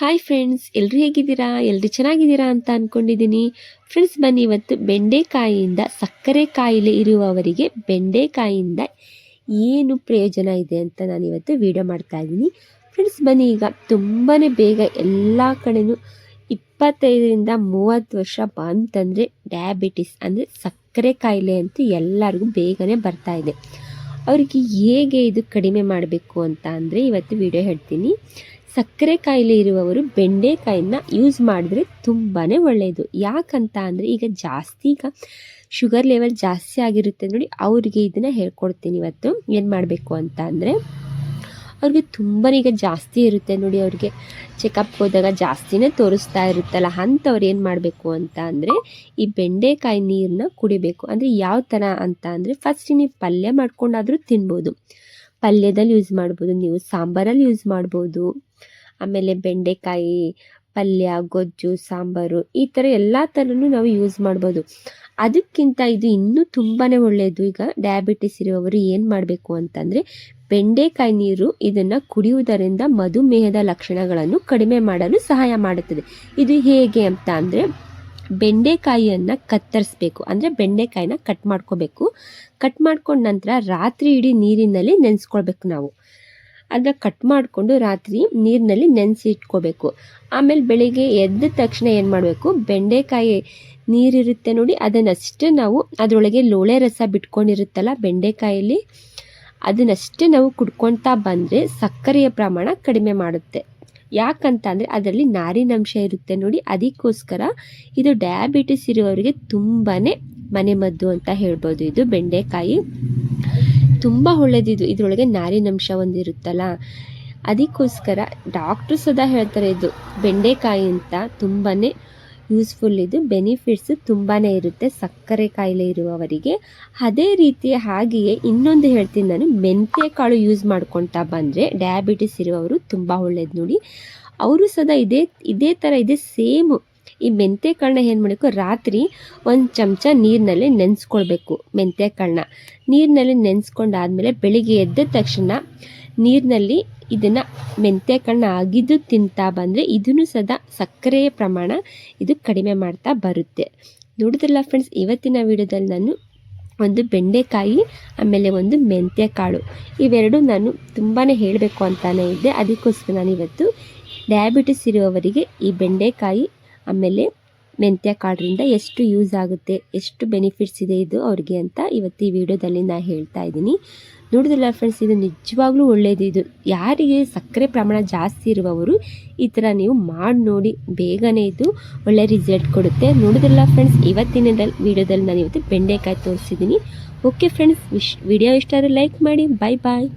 Hi friends ಎಲ್ಲರೂ ಹೇಗಿದ್ದೀರಾ? ಎಲ್ಲರೂ ಚೆನ್ನಾಗಿದ್ದೀರಾ ಅಂತ ಅಂದ್ಕೊಂಡಿದ್ದೀನಿ ಫ್ರೆಂಡ್ಸ್ ಬನ್ನಿ ಇವತ್ತು ಬೆಂಡೆಕಾಯಿಯಿಂದ ಸಕ್ಕರೆ ಕಾಯಿಲೆ ಇರುವವರಿಗೆ ಬೆಂಡೆಕಾಯಿಯಿಂದ ಏನು ಪ್ರಯೋಜನ ಇದೆ ಅಂತ ನಾನು ಇವತ್ತು ವಿಡಿಯೋ ಮಾಡ್ತಾ ಇದ್ದೀನಿ. ಫ್ರೆಂಡ್ಸ್ ಬನ್ನಿ ಈಗ ತುಂಬಾ ಬೇಗ ಎಲ್ಲ ಕಡೆಯೂ ಇಪ್ಪತ್ತೈದರಿಂದ ಮೂವತ್ತು ವರ್ಷ ಬಂತಂದರೆ ಡಯಾಬಿಟಿಸ್ ಅಂದರೆ ಸಕ್ಕರೆ ಕಾಯಿಲೆ ಅಂತೂ ಎಲ್ಲರಿಗೂ ಬೇಗನೆ ಬರ್ತಾ ಇದೆ. ಅವರಿಗೆ ಹೇಗೆ ಇದು ಕಡಿಮೆ ಮಾಡಬೇಕು ಅಂತ ಅಂದರೆ ಇವತ್ತು ವಿಡಿಯೋ ಹೇಳ್ತೀನಿ. ಸಕ್ಕರೆ ಕಾಯಿಲೆ ಇರುವವರು ಬೆಂಡೆಕಾಯಿನ ಯೂಸ್ ಮಾಡಿದ್ರೆ ತುಂಬಾ ಒಳ್ಳೆಯದು ಯಾಕಂತ ಅಂದರೆ ಈಗ ಜಾಸ್ತಿ ಈಗ ಶುಗರ್ ಲೆವೆಲ್ ಜಾಸ್ತಿ ಆಗಿರುತ್ತೆ ನೋಡಿ, ಅವರಿಗೆ ಇದನ್ನು ಹೇಳ್ಕೊಡ್ತೀನಿ ಇವತ್ತು. ಏನು ಮಾಡಬೇಕು ಅಂತ ಅಂದರೆ, ಅವ್ರಿಗೆ ತುಂಬಾ ಈಗ ಜಾಸ್ತಿ ಇರುತ್ತೆ ನೋಡಿ, ಅವ್ರಿಗೆ ಚೆಕಪ್ ಹೋದಾಗ ಜಾಸ್ತಿನೇ ತೋರಿಸ್ತಾ ಇರುತ್ತಲ್ಲ, ಅಂಥವ್ರು ಏನು ಮಾಡಬೇಕು ಅಂತ ಅಂದರೆ, ಈ ಬೆಂಡೆಕಾಯಿ ನೀರನ್ನ ಕುಡಿಬೇಕು. ಅಂದರೆ ಯಾವ ಥರ ಅಂತ ಅಂದರೆ ಫಸ್ಟ್ ನೀವು ಪಲ್ಯ ಮಾಡ್ಕೊಂಡಾದರೂ ತಿನ್ಬೋದು. ಪಲ್ಯದಲ್ಲಿ ಯೂಸ್ ಮಾಡ್ಬೋದು, ನೀವು ಸಾಂಬಾರಲ್ಲಿ ಯೂಸ್ ಮಾಡ್ಬೋದು. ಆಮೇಲೆ ಬೆಂಡೆಕಾಯಿ, ಪಲ್ಯ, ಗೊಜ್ಜು, ಸಾಂಬಾರು ಈ ಥರ ಎಲ್ಲ ಥರನೂ ನಾವು ಯೂಸ್ ಮಾಡ್ಬೋದು. ಅದಕ್ಕಿಂತ ಇದು ಇನ್ನೂ ತುಂಬಾ ಒಳ್ಳೆಯದು ಈಗ ಡಯಾಬಿಟಿಸ್ ಇರುವವರು ಏನು ಮಾಡಬೇಕು ಅಂತಂದರೆ ಬೆಂಡೆಕಾಯಿ ನೀರು ಇದನ್ನು ಕುಡಿಯುವುದರಿಂದ ಮಧುಮೇಹದ ಲಕ್ಷಣಗಳನ್ನು ಕಡಿಮೆ ಮಾಡಲು ಸಹಾಯ ಮಾಡುತ್ತದೆ. ಇದು ಹೇಗೆ ಅಂತ ಅಂದರೆ ಬೆಂಡೆಕಾಯಿಯನ್ನು ಕತ್ತರಿಸ್ಬೇಕು. ಅಂದರೆ ಬೆಂಡೆಕಾಯಿನ ಕಟ್ ಮಾಡ್ಕೋಬೇಕು. ಕಟ್ ಮಾಡ್ಕೊಂಡ ನಂತರ ರಾತ್ರಿ ಇಡೀ ನೀರಿನಲ್ಲಿ ನೆನೆಸ್ಕೊಳ್ಬೇಕು ನಾವು. ಅದನ್ನ ಕಟ್ ಮಾಡಿಕೊಂಡು ರಾತ್ರಿ ನೀರಿನಲ್ಲಿ ನೆನೆಸಿ ಇಟ್ಕೋಬೇಕು. ಆಮೇಲೆ ಬೆಳಿಗ್ಗೆ ಎದ್ದ ತಕ್ಷಣ ಏನು ಮಾಡಬೇಕು? ಬೆಂಡೆಕಾಯಿ ನೀರಿರುತ್ತೆ ನೋಡಿ, ಅದನ್ನಷ್ಟೇ ನಾವು ಅದರೊಳಗೆ ಲೋಳೆ ರಸ ಬಿಟ್ಕೊಂಡಿರುತ್ತಲ್ಲ ಬೆಂಡೆಕಾಯಲ್ಲಿ, ಅದನ್ನಷ್ಟೇ ನಾವು ಕುಡ್ಕೊಳ್ತಾ ಬಂದರೆ ಸಕ್ಕರೆಯ ಪ್ರಮಾಣ ಕಡಿಮೆ ಮಾಡುತ್ತೆ. ಯಾಕಂತ ಅಂದರೆ ಅದರಲ್ಲಿ ನಾರಿನಂಶ ಇರುತ್ತೆ ನೋಡಿ, ಅದಕ್ಕೋಸ್ಕರ ಇದು ಡಯಾಬಿಟಿಸ್ ಇರುವವರಿಗೆ ತುಂಬಾ ಮನೆಮದ್ದು ಅಂತ ಹೇಳ್ಬೋದು ಇದು ಬೆಂಡೆಕಾಯಿ. ತುಂಬ ಒಳ್ಳೆಯದಿದು ಇದರೊಳಗೆ ನಾರಿನಂಶ ಒಂದಿರುತ್ತಲ್ಲ, ಅದಕ್ಕೋಸ್ಕರ ಡಾಕ್ಟ್ರು ಸದಾ ಹೇಳ್ತಾರೆ ಇದು. ಬೆಂಡೆಕಾಯಿ ಅಂತ ತುಂಬಾ ಯೂಸ್ಫುಲ್ ಇದು. ಬೆನಿಫಿಟ್ಸ್ ತುಂಬಾ ಇರುತ್ತೆ ಸಕ್ಕರೆ ಕಾಯಿಲೆ ಇರುವವರಿಗೆ. ಅದೇ ರೀತಿ ಹಾಗೆಯೇ ಇನ್ನೊಂದು ಹೇಳ್ತೀನಿ ನಾನು. ಮೆಂತ್ಯ ಕಾಳು ಯೂಸ್ ಮಾಡ್ಕೊತಾ ಬಂದರೆ ಡಯಾಬಿಟಿಸ್ ಇರುವವರು ತುಂಬ ಒಳ್ಳೇದು ನೋಡಿ. ಅವರು ಸದಾ ಇದೇ ಇದೇ ಥರ ಇದೆ, ಸೇಮು ಈ ಮೆಂತ್ಯ ಕಾಳನ್ನ ಏನು ಮಾಡಬೇಕು? ರಾತ್ರಿ ಒಂದು ಚಮಚ ನೀರಿನಲ್ಲಿ ನೆನೆಸ್ಕೊಳ್ಬೇಕು ಮೆಂತ್ಯ ಕಾಳನ್ನ ನೀರಿನಲ್ಲಿ ನೆನೆಸ್ಕೊಂಡಾದ್ಮೇಲೆ ಬೆಳಿಗ್ಗೆ ಎದ್ದ ತಕ್ಷಣ ನೀರಿನಲ್ಲಿ ಇದನ್ನು ಮೆಂತ್ಯ ಕಾಳನ್ನ ಅಗಿದು ತಿಂತಾ ಬಂದರೆ ಇದನ್ನು ಸದಾ ಸಕ್ಕರೆಯ ಪ್ರಮಾಣ ಇದು ಕಡಿಮೆ ಮಾಡ್ತಾ ಬರುತ್ತೆ. ನೋಡಿದ್ರಲ್ಲ ಫ್ರೆಂಡ್ಸ್ ಇವತ್ತಿನ ವಿಡಿಯೋದಲ್ಲಿ ನಾನು ಒಂದು ಬೆಂಡೆಕಾಯಿ, ಆಮೇಲೆ ಒಂದು ಮೆಂತ್ಯ ಕಾಳು ಇವೆರಡು ನಾನು ತುಂಬಾ ಹೇಳಬೇಕು ಅಂತಲೇ ಇದ್ದೆ. ಅದಕ್ಕೋಸ್ಕರ ನಾನು ಇವತ್ತು ಡಯಾಬಿಟಿಸ್ ಇರುವವರಿಗೆ ಈ ಬೆಂಡೆಕಾಯಿ ಆಮೇಲೆ ಮೆಂತ್ಯ ಕಾಳರಿಂದ ಎಷ್ಟು ಯೂಸ್ ಆಗುತ್ತೆ, ಎಷ್ಟು ಬೆನಿಫಿಟ್ಸ್ ಇದೆ ಇದು ಅವ್ರಿಗೆ ಅಂತ ಇವತ್ತು ಈ ವಿಡಿಯೋದಲ್ಲಿ ನಾನು ಹೇಳ್ತಾ ಇದ್ದೀನಿ. ನೋಡಿದ್ರಲ್ಲ ಫ್ರೆಂಡ್ಸ್ ಇದು ನಿಜವಾಗ್ಲೂ ಒಳ್ಳೆಯದು ಇದು ಯಾರಿಗೆ ಸಕ್ಕರೆ ಪ್ರಮಾಣ ಜಾಸ್ತಿ ಇರುವವರು ಈ ಥರ ನೀವು ಮಾಡಿ ನೋಡಿ, ಬೇಗನೆ ಇದು ಒಳ್ಳೆ ರಿಸಲ್ಟ್ ಕೊಡುತ್ತೆ. ನೋಡಿದ್ರಲ್ಲ ಫ್ರೆಂಡ್ಸ್ ಇವತ್ತಿನ ವಿಡಿಯೋದಲ್ಲಿ ನಾನು ಇವತ್ತು ಬೆಂಡೆಕಾಯಿ ತೋರಿಸಿದ್ದೀನಿ. ಓಕೆ ಫ್ರೆಂಡ್ಸ್ ವಿಶ್ ವಿಡಿಯೋ ಇಷ್ಟ ಆದರೆ ಲೈಕ್ ಮಾಡಿ ಬಾಯ್ ಬಾಯ್